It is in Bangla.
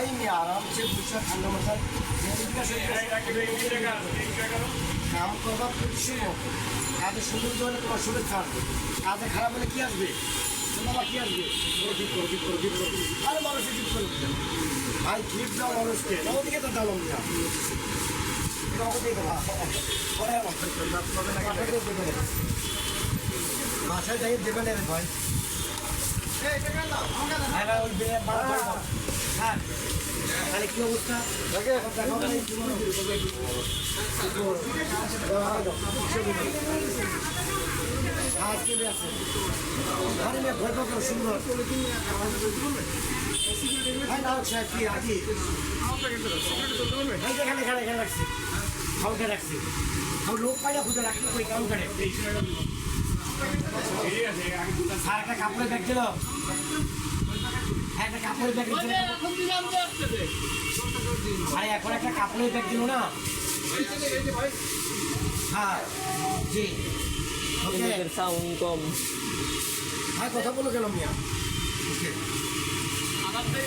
भाई मैं आराम से पूछा ঠান্ডা মাথায় কাম করবার পরিশ্রম কাজে সুন্দর হলে তোমার সুরে থাকবে কাজে খারাপ হলে কি আসবে তোমার কি আসবে ঠিক করো ঠিক করো ঠিক করো আরে মানুষের ঠিক করো ভাই ঠিক দাও মানুষকে ওদিকে তো দাও না বাসায় যাই দেবে নেবে ভাই হ্যাঁ ভাই, ওই কি অবস্থা সুন্দর সাহেব কি আছি এখানে এখানে এখানে রাখছি কাউকে রাখছি আমি লোক পাই খুঁজে রাখছি কই কাউকে স্যার একটা কাপড়ের ব্যাগ দিল একটা কাপড়ের ব্যাগ আরে এখন একটা কাপড়ের ব্যাগ দিল না? হ্যাঁ জি। ওকে। সাউন্ড কম। ভাই কথা বলো গেলাম মিয়া? ওকে।